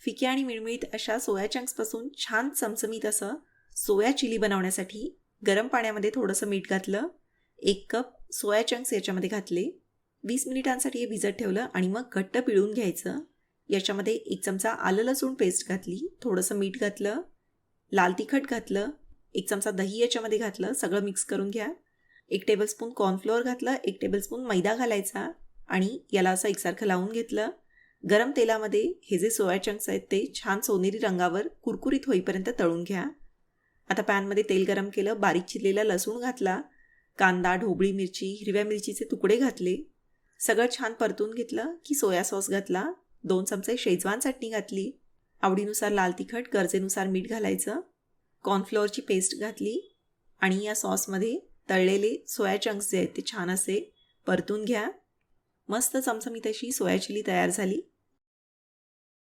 फिके आणि मिळमिळीत अशा सोया चंक्सपासून छान चमचमीत असं सोया चिली बनवण्यासाठी गरम पाण्यामध्ये थोडंसं मीठ घातलं एक कप सोया चंक्स याच्यामध्ये घातले वीस मिनिटांसाठी हे भिजत ठेवलं आणि मग घट्ट पिळून घ्यायचं. याच्यामध्ये एक चमचा आलं लसूण पेस्ट घातली थोडंसं मीठ घातलं लाल तिखट घातलं एक चमचा दही याच्यामध्ये घातलं सगळं मिक्स करून घ्या. एक टेबलस्पून कॉर्नफ्लोअर घातलं एक टेबलस्पून मैदा घालायचा आणि याला असं एकसारखं लावून घेतलं. गरम तेलामध्ये हे जे सोया चंक्स आहेत ते छान सोनेरी रंगावर कुरकुरीत होईपर्यंत तळून घ्या. आता पॅनमध्ये तेल गरम केलं बारीक चिरलेला लसूण घातला कांदा ढोबळी मिरची हिरव्या मिरचीचे तुकडे घातले सगळं छान परतून घेतलं की सोया सॉस घातला दोन चमचे शेजवान चटणी घातली आवडीनुसार लाल तिखट गरजेनुसार मीठ घालायचं कॉर्नफ्लोअरची पेस्ट घातली आणि या सॉसमध्ये तळलेले सोया चंक्स जे आहेत ते छान असे परतून घ्या. मस्त चमचमीत अशी सोया चिली तयार झाली.